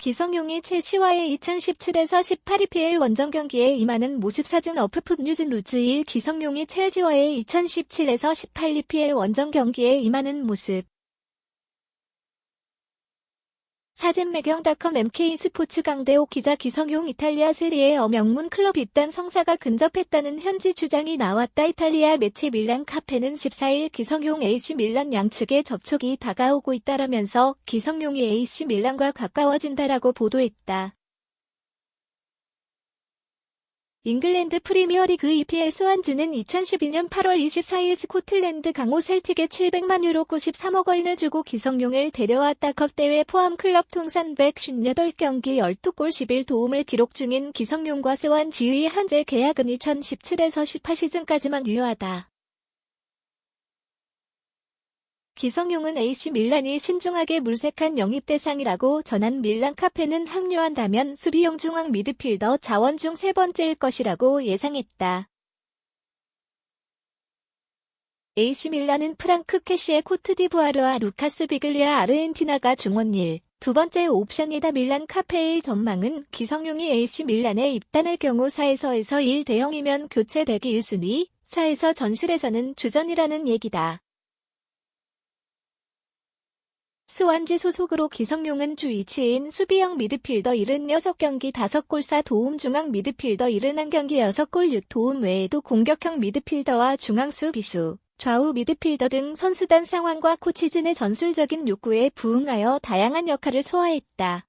기성용이 첼시와의 2017에서 18EPL 원정 경기에 임하는 모습 사진 어프풋 뉴즈 루즈 1 기성용이 첼시와의 2017에서 18EPL 원정 경기에 임하는 모습 사진 매경닷컴 MK 스포츠 강대호 기자 기성용 이탈리아 세리에 어 명문 클럽 입단 성사가 근접했다는 현지 주장이 나왔다. 이탈리아 매체 밀란 카페는 14일 기성용 AC 밀란 양측의 접촉이 다가오고 있다라면서 기성용이 AC 밀란과 가까워진다라고 보도했다. 잉글랜드 프리미어리그 EPL 스완즈는 2012년 8월 24일 스코틀랜드 강호 셀틱에 700만 유로 93억 원을 주고 기성용을 데려왔다 컵대회 포함 클럽 통산 158경기 12골 11도움을 기록 중인 기성용과 스완지의 현재 계약은 2017에서 18시즌까지만 유효하다. 기성용은 AC 밀란이 신중하게 물색한 영입 대상이라고 전한 밀란 카페는 합류한다면 수비용 중앙 미드필더 자원 중 세 번째일 것이라고 예상했다. AC 밀란은 프랑크 캐시의 코트디부아르와 루카스 비글리아 아르헨티나가 중원 1, 두 번째 옵션이다 밀란 카페의 전망은 기성용이 AC 밀란에 입단할 경우 4에서 에서 1 대형이면 교체되기 1순위, 4에서 전술에서는 주전이라는 얘기다. 스완지 소속으로 기성용은 주 위치인 수비형 미드필더 76경기 5골 4 도움 중앙 미드필더 71경기 6골 6도움 외에도 공격형 미드필더와 중앙 수 비수, 좌우 미드필더 등 선수단 상황과 코치진의 전술적인 욕구에 부응하여 다양한 역할을 소화했다.